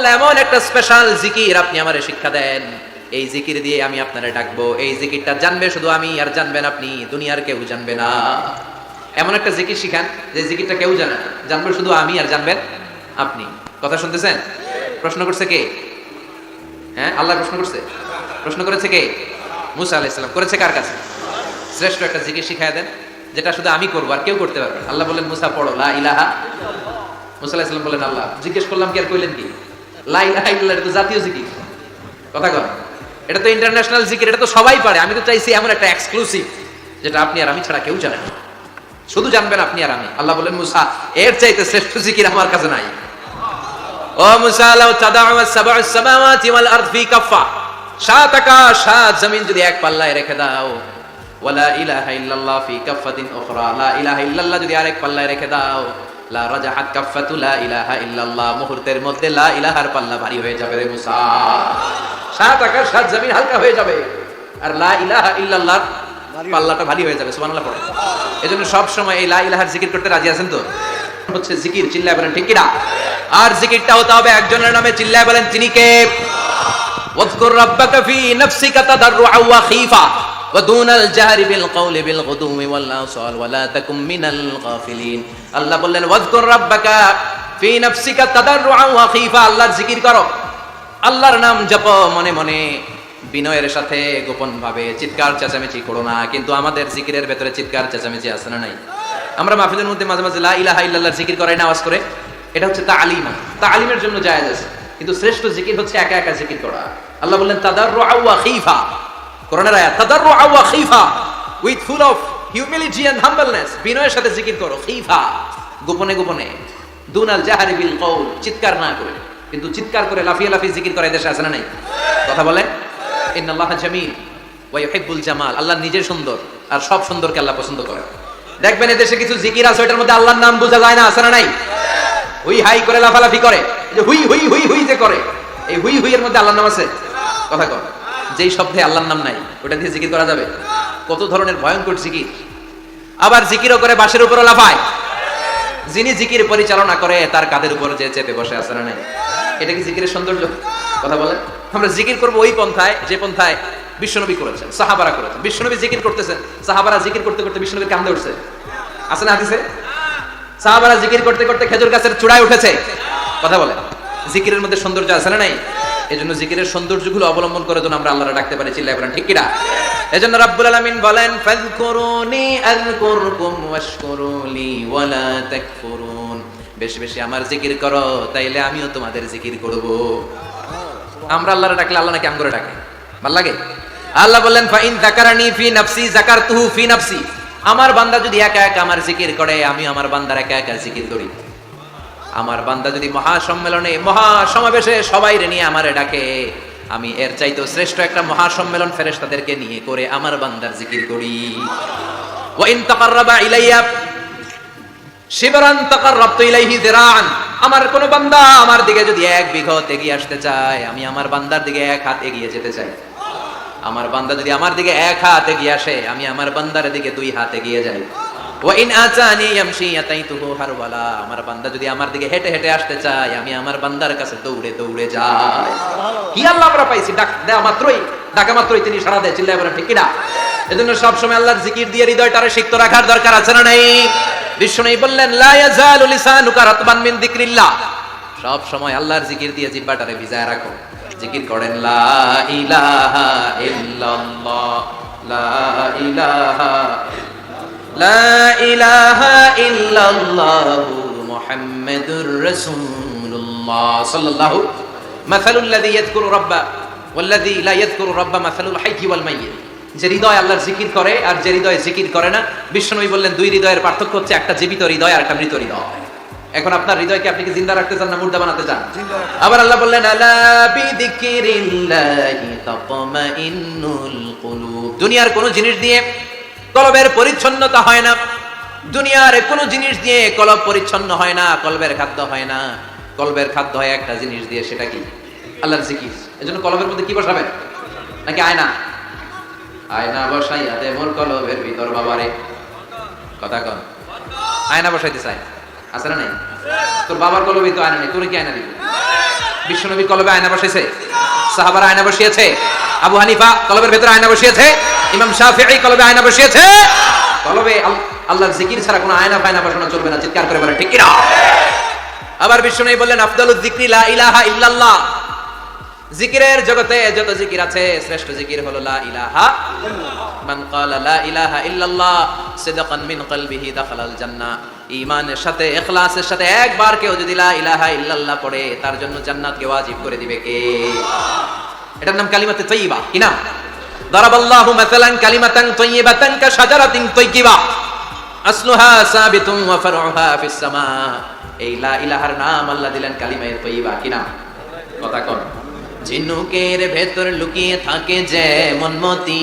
আল্লাহ এমন একটা স্পেশাল জিকির আপনি আমারে শিক্ষা দেন। এই জিকির দিয়ে আমি আপনারে ডাকবো। এই জিকিরটা জানবে শুধু আমি আর জানবেন আপনি। দুনিয়ার কেউ জানবে না। এমন একটা জিকির শিখান, যে জিকিরটা কেউ জানে জানবে শুধু আমি আর জানবেন আপনি। কথা শুনতেছেন? প্রশ্ন করছে কে? হ্যাঁ আল্লাহ প্রশ্ন করছে? প্রশ্ন করেছে কে? মুসা আলাইসালাম করেছে কার কাছে? শ্রেষ্ঠ একটা জিকির শিখায় দেন, যেটা শুধু আমি করব আর কেউ করতে পারবে আল্লাহ বললেন, মুসা পড়ো, লা ইলাহা মুসা আলাইসালাম বললেন, আল্লাহ। জিজ্ঞেস করলাম কি আর কইলেন কি? জাতীয় জিকির। কথা কর এটা তো ইন্টারন্যাশনাল জিকির, এটা তো সবাই পারে। আমি তো চাইছি এমন একটা এক্সক্লুসিভ যেটা আপনি আর আমি ছাড়া কেউ জানে শুধু জানবেন আপনি আর আমি। আল্লাহ বলেন, মুসা, এর চাইতে শ্রেষ্ঠ জিকির আমার কাছে নাই। ও মুসা, লাউ তাদাউ সাবউ সামাওয়াতি ওয়াল আরদ ফি কাফা সাত আকাশ, সাত জমিন যদি এক পাল্লায় রেখে দাও। ওয়ালা ইলাহা ইল্লাল্লাহ ফি কাফাতিন উখরা। লা ইলাহা ইল্লাল্লাহ যদি আরেক পাল্লায় রেখে দাও। লা রাজাহাত কাফাতু লা ইলাহা ইল্লাল্লাহ। মুহূর্তের মধ্যে লা ইলাহার পাল্লা ভারী হয়ে যাবে রে মুসা। সাত আকাশ, সাত জমিন হালকা হয়ে যাবে। আর লা ইলাহা ইল্লাল্লাহ পাল্লাটা ভারী হয়ে যাবে, সুবহানাল্লাহ পড়ে। এজন্য সব সময় এই লা ইলাহার জিকির করতে রাজি আছেন তো? হচ্ছে জিকির, চিল্লায় বলেন, ঠিক কিনা? আর জিকিরটা হতে হবে একজনের নামে, চিল্লায় বলেন, তিনি কে? ওয়াজকুর রাব্বাকা ফি নাফসিকা তাদাররুআ ওয়া খীফা। ودون الجهر بالقول بالغدو والآصال ولا تكن من الغافلين আল্লাহ বললেন واذكر ربك في نفسك تضرعا وخيفا আল্লাহর জিকির করো আল্লাহর নাম জপ মনে মনে বিনয়ের সাথে গোপন ভাবে চিৎকার চেঁচামেচি করো না কিন্তু আমাদের জিকিরের ভেতরে চিৎকার চেঁচামেচি আছে না নাই আমরা মাহফিলের মধ্যে মাঝে মাঝে লা ইলাহা ইল্লাল্লাহ জিকির করাই না আওয়াজ করে এটা হচ্ছে তালিমা তালিমের জন্য জায়েজ আছে কিন্তু শ্রেষ্ঠ জিকির হচ্ছে একা একা জিকির করা আল্লাহ বললেন তাদাররুআ ওয়া খিফা কোরআনের আয়াত, তাদাররুআ ওয়া খিফা with full of humility and humbleness বিনয়ের সাথে জিকির করো, খিফা গোপনে গোপনে। দুনাল জাহারি বিল কওল, চিৎকার না করে। কিন্তু চিৎকার করে লাফিয়ে লাফিয়ে জিকির করে দেশে আছে না নাই? কথা বলেন। ইন্নাল্লাহ জামিল ওয়া ইউহিব্বুল জামাল, আল্লাহ নিজে সুন্দর, আর সব সুন্দরকে আল্লাহ পছন্দ করে। দেখবেন এদেশে কিছু জিকির আছে ওটার মধ্যে আল্লাহর নাম বোঝা যায় না, আছে না নাই? হুই হাই করে লাফালাফি করে যে হুই হুই হুই হুই যে করে, এই হুই হুই এর মধ্যে আল্লাহর নাম আছে? কথা কর যেই শব্দে আল্লাহর নাম নাই, ওটা দিয়ে জিকির করা যাবে? কত ধরনের ভয়ঙ্কর জিকির। আবার জিকিরও করে বাসের উপরও লাফায়। যিনি জিকির পরিচালনা করে, তার কাদের উপর যে চেপে বসে আছে না নাই? এটা কি জিকিরের সৌন্দর্য? কথা বলে আমরা জিকির করব ওই পন্থায়, যে পন্থায় বিশ্বনবী করেছেন, সাহাবারা করেছেন। বিশ্বনবী জিকির করতেছেন। সাহাবারা জিকির করতে করতে বিশ্বনবীর কান্দে উঠছে। আছে না হাদিসে? সাহাবারা জিকির করতে করতে খেজুর গাছের চূড়ায় উঠেছে। কথা বলে জিকিরের মধ্যে সৌন্দর্য আছে না নাই? এজন্য জিকিরের সৌন্দর্যগুলো অবলম্বন করে যেন আমরা আল্লাহর ডাকতে পারি, চিল্লায় বলেন, ঠিক কিনা? এজন্য রাব্বুল আলামিন বলেন, ফাযকুরুনি আযকুরকুম ওয়াশকুরুলি ওয়ালা তাকফুরুন। বেশি বেশি আমার জিকির করো, তাইলে আমিও তোমাদের জিকির করব। আমরা আল্লাহর ডাকলে আল্লাহ নাকি আম করে ডাকে? ভালো লাগে? আল্লাহ বললেন, ফাইন যাকারানি ফি নাফসি যাকারতুহু ফি নাফসি। আমার বান্দা যদি একা একা আমার জিকির করে আমি আমার বান্দার একা একা জিকির করি। আমার বান্দা যদি মহা সম্মেলনে মহা সমাবেশে সবাই নিয়ে আমারে ডাকে, আমি এর চাইতেও শ্রেষ্ঠ একটা মহা সম্মেলন ফেরেশতাদেরকে নিয়ে করে আমার বান্দার জিকির করি। আমার কোন বান্দা আমার দিকে যদি এক বিঘত এগিয়ে আসতে চায়, আমি আমার বান্দার দিকে এক হাত এগিয়ে যেতে চাই। আমার বান্দা যদি আমার দিকে এক হাত এগিয়ে আসে, আমি আমার বান্দার দিকে দুই হাত এগিয়ে যাই। ওয়া ইন আতানি ইয়ামশি ইয়াতাইতুহু হারওয়ালা, আমার বান্দা যদি আমার দিকে হেঁটে হেঁটে আসতে চায়, আমি আমার বান্দার কাছে দৌড়ে দৌড়ে যাই। কি আল্লাহ আমরা পাইছি? ডাক দেওয়া মাত্রই, ডাকা মাত্রই তিনি সারা দেয়, চিল্লায় বলেন, ঠিক কিনা? এজন্য সব সময় আল্লাহর জিকির দিয়ে হৃদয়টারে সিক্ত রাখার দরকার আছে না নাই? বিষ্ণু বললেন, লা ইয়াজালু লিসানুকা রাতবান মিন যিকরিল্লাহ। সব সময় আল্লাহর জিকির দিয়ে জিহ্বাটারে ভিজায় রাখো। জিকির করেন, লা ইলাহা ইল্লাল্লাহ, লা ইলাহা লা ইলাহা ইল্লাল্লাহ মুহাম্মাদুর রাসূলুল্লাহ সাল্লাল্লাহু মাসালুল লাযী ইয়াযকুরু রাব্বা ওয়াল্লাযী লা ইয়াযকুরু রাব্বা মাসালুল হাইয়্যি ওয়াল মাইয়্যিত। যে হৃদয় আল্লাহর জিকির করে আর যে হৃদয় জিকির করে না বিশ্বনবী বললেন দুই হৃদয়ের পার্থক্য হচ্ছে একটা জীবিত হৃদয় আর একটা মৃত হৃদয়। এখন আপনার হৃদয়কে আপনি কি জিন্দা রাখতে চান না মুর্দা বানাতে চান? আবার আল্লাহ বললেন দুনিয়ার কোন জিনিস দিয়ে কলবের পরিচ্ছন্নতা হয় না। দুনিয়ার কোন জিনিস দিয়ে কলব পরিচ্ছন্ন হয় না, কলবের খাদ্য হয় না। কলবের খাদ্য হয় একটা জিনিস দিয়ে, সেটা কি? আল্লাহর জিকির। এজন্য কলবের মধ্যে কি বসাবেন? নাকি আয়না? আয়না বসাইয়া দে মোর কলবের ভিতর, বাবারে। কথা কন। আয়না বসাইতে চাই। আছে না নাই? তোর বাবার কলবে তো আয়না নেই। তোর কি আয়না দিবি? বিশ্বনবী কলবে আয়না বসেছে সাহাবারা আয়না বসিয়েছে? আবু হানিফা কলবের ভেতরে আয়না বসিয়েছে? ইমাম শাফিঈ কলবে আয়না বসিয়েছে। কলবে আল- আল্লাহর জিকির ছাড়া কোনো আয়না ফায়না বসানো চলবে না, চিৎকার করে বলে, ঠিক কিনা? আবার বিশ্বনবী বললেন, আফদালুজ যিকরি লা ইলাহা ইল্লাল্লাহ। জিকিরের জগতে যত জিকির আছে, শ্রেষ্ঠ জিকির হলো লা ইলাহা মান ক্বালা লা ইলাহা ইল্লাল্লাহ, সিদকান মিন কলবিহি দাখালাল জান্নাহ ঈমানের সাথে, ইখলাসের সাথে একবার কেউ যদি লা ইলাহা ইল্লাল্লাহ পড়ে, তার জন্য জান্নাতকে ওয়াজিব করে দিবে কে? এটার নাম কালিমাতে তৈয়িবা। কি নাম? দারাবাল্লাহু মাসালান কালিমাতান তৈয়িবাতান কা শাজারাতিন তৈয়িবা আসলুহা সাবিতুন ওয়া ফারউহা ফিস সামা এই লা ইলাহার নাম আল্লাহ দিলেন কালিমায়ে তৈয়িবা কি নাম? কথা কন। ঝিনুকের ভেতর লুকিয়ে থাকে যে মনমতি।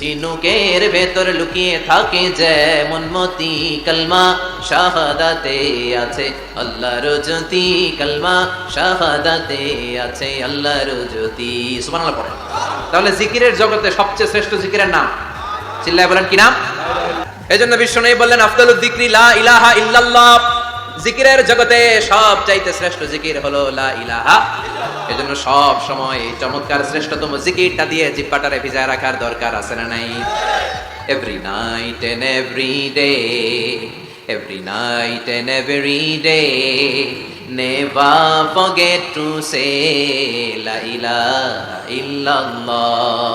ঝিনুকের ভেতর লুকিয়ে থাকে যেমন মতি কলমা, শাহাদাতে আছে আল্লাহর জ্যোতি কলমা, শাহাদাতে আছে আল্লাহর জ্যোতি সুবহানাল্লাহ পড়ে। তাহলে জিকিরের জগতে সবচেয়ে শ্রেষ্ঠ জিকিরের নাম? চিল্লায় বলেন কি নাম? এজন্য বিশ্বনবী বললেন, আফদালুদ যিকরি লা ইলাহা ইল্লাল্লাহ। জিকিরের জগতে সব চাইতে শ্রেষ্ঠ জিকির হলো লা ইলাহা। এজন্য সব সময় চমৎকার শ্রেষ্ঠতম জিকিরটা দিয়ে জিব্বাটারে ভিজায় রাখার দরকার আছে না নাই? Every night and every day every night and every day never forget to say লা ইলাহা ইল্লাল্লাহ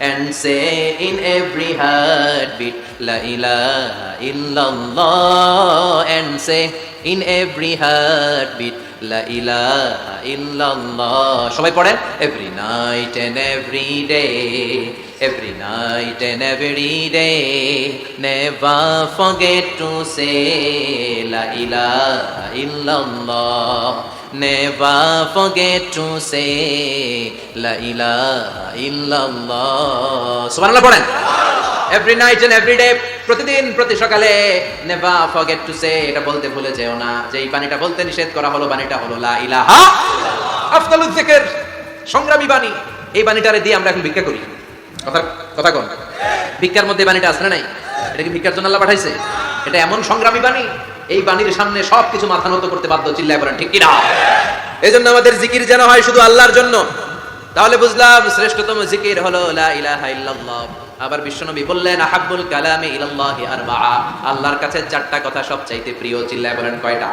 and say in every heartbeat La ilaha illallah and say in every heartbeat La ilaha illallah সবাই পড়েন every night and every day every night and every day never forget to say La ilaha illallah never forget to say La ilaha illallah সুবহানাল্লাহ পড়েন every night and every প্রতিদিন, প্রতি সকালে never forget to সে এটা বলতে ভুলে যেও না। যে এই বাণীটা বলতে নিষেধ করা হলো, বাণীটা হলো লা ইলাহা। আফদালুজ যিকির সংগ্রামী বাণী। এই বাণীটারে দিয়ে আমরা এখন ভিক্ষা করি। কথা কথা কোন। ভিক্ষার মধ্যে বাণীটা না নাই? এটা কি ভিক্ষার জন্য আল্লাহ পাঠাইছে? এটা এমন সংগ্রামী বাণী এই বাণীর সামনে সবকিছু মাথা নত করতে বাধ্য চিল্লায় বলেন ঠিক কিনা? এই জন্য আমাদের জিকির যেন হয় শুধু আল্লাহর জন্য। তাহলে বুঝলাম শ্রেষ্ঠতম জিকির হলো লা ইলাহা ইল্লাল্লাহ। আবার বিশ্বনবী বললেন আহাব্বুল কালামে ইলাল্লাহি আরবাআ। আল্লাহর কাছে চারটা কথা সবচাইতে প্রিয় চিল্লায় বলেন কয়টা?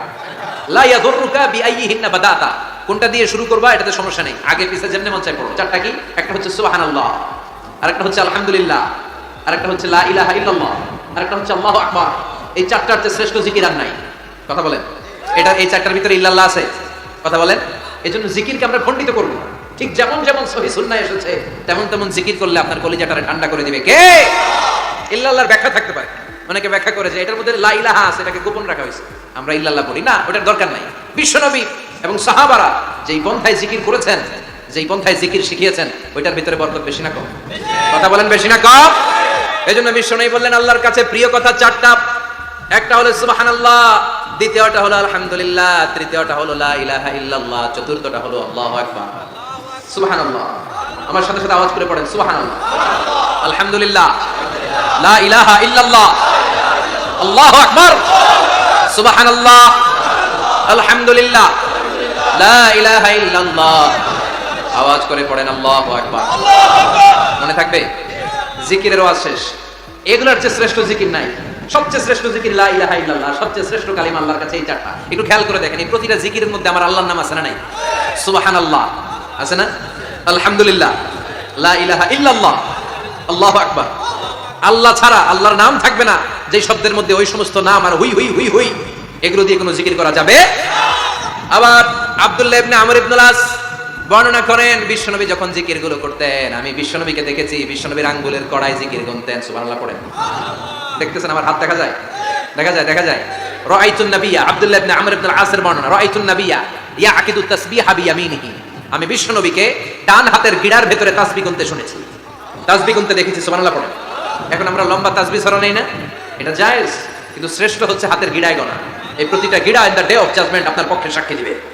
লা ইয়াদুররুকা বিআইয়িহিন্না বাদাতা। কোনটা দিয়ে শুরু করবা এটাতে সমস্যা নেই। আগে পিছে যেমনি মন চাই পড়ো। চারটা কি? একটা হচ্ছে সুবহানাল্লাহ আরেকটা হচ্ছে আলহামদুলিল্লাহ আরেকটা হচ্ছে লা ইলাহা ইল্লাল্লাহ আরেকটা হচ্ছে আল্লাহু আকবার। এই চারটার চেয়ে শ্রেষ্ঠ জিকির আর নাই। কথা বলেন। এটা এই চারটার ভিতরে ইল্লাল্লাহ আছে। কথা বলেন। এই জন্য জিকিরকে আমরা খণ্ডিত করব। ঠিক যেমন যেমন সহি সুন্নাহ এসেছে, তেমন তেমন জিকির করলে আপনার কলিজাটারে ঠান্ডা করে দিবে। কে? ইল্লাল্লাহর ব্যাখ্যা থাকতে পারে। অনেকে ব্যাখ্যা করে যে এটার মধ্যে লা ইলাহা আছে, এটাকে গোপন রাখা হয়েছে। আমরা ইল্লাল্লাহ বলি। না, ওটার দরকার নাই। বিশ্বনবী এবং সাহাবারা যেই পন্থায় জিকির করেছেন, যেই পন্থায় জিকির শিখিয়েছেন, ওইটার ভিতরে বরকত বেশি না কম। কথা বলেন বেশি না কম? এই জন্য বিশ্বনবী বললেন, আল্লাহর কাছে প্রিয় কথা চারটা। একটা হলো সুবহানাল্লাহ, দ্বিতীয়টা হলো আলহামদুলিল্লাহ, তৃতীয়টা হলো লা ইলাহা ইল্লাল্লাহ, চতুর্থটা হলো আল্লাহু আকবার। সুবহানাল্লাহ। আমার সাথে সাথে আওয়াজ করে পড়েন, সুবহানাল্লাহ। আলহামদুলিল্লাহ। লা ইলাহা ইল্লাল্লাহ। আল্লাহু আকবার। সুবহানাল্লাহ। আলহামদুলিল্লাহ। লা ইলাহা ইল্লাল্লাহ। আওয়াজ করে পড়েন, আল্লাহু আকবার। মনে থাকবে? জিকিরের আওয়াজ শেষ। এগুলোর চেয়ে শ্রেষ্ঠ জিকির নাই। সবচেয়ে শ্রেষ্ঠ জিকির লা সবচেয়ে শ্রেষ্ঠ কালিমা আল্লাহর কাছে এই চারটা। একটু খেয়াল করে দেখেন, এই প্রতিটা জিকিরের মধ্যে আমার আল্লাহর নাম আছে না নাই? সুবহানাল্লাহ। আছে না? আলহামদুলিল্লাহ। লা ইলাহা ইল্লাল্লাহ। আল্লাহু আকবার। আল্লাহ ছাড়া আল্লাহর নাম থাকবে না। যে শব্দের মধ্যে ওই সমস্ত নাম আর হুই হুই হুই হুই, এগুলো দিয়ে কোনো জিকির করা যাবে? আবার আব্দুল্লাহ ইবনে আমর ইবনুল আস বর্ণনা করেন, বিশ্বনবী যখন জিকিরগুলো করতেন, আমি বিশ্বনবীকে দেখেছি, বিশ্বনবীর আঙ্গুলের কড়াই জিকির গুনতেন, সুবহানাল্লাহ পড়েন। দেখতেছেন আমার হাত দেখা যায়? দেখা যায় দেখা যায়। রাআইতুন নাবিয়্যা আব্দুল্লাহ ইবনে আমর ইবনে আল-আসর বর্ণনা, রাআইতুন নাবিয়্যা ইয়াকিদু তাসবিহা বিয়ামিনিহি। আমি বিশ্বনবীকে ডান হাতের গিড়ার ভেতরে তাসবিহ গুনতে শুনেছি। তাসবিহ গুনতে দেখেছি, সুবহানাল্লাহ পড়েন। এখন আমরা লম্বা তাসবিহ ছড়া নেই না? এটা জায়েজ, কিন্তু শ্রেষ্ঠ হচ্ছে হাতের গিড়ায় গণা। এই প্রতিটা গিড়া in the day of judgement আপনার পক্ষে সাক্ষী দিবে।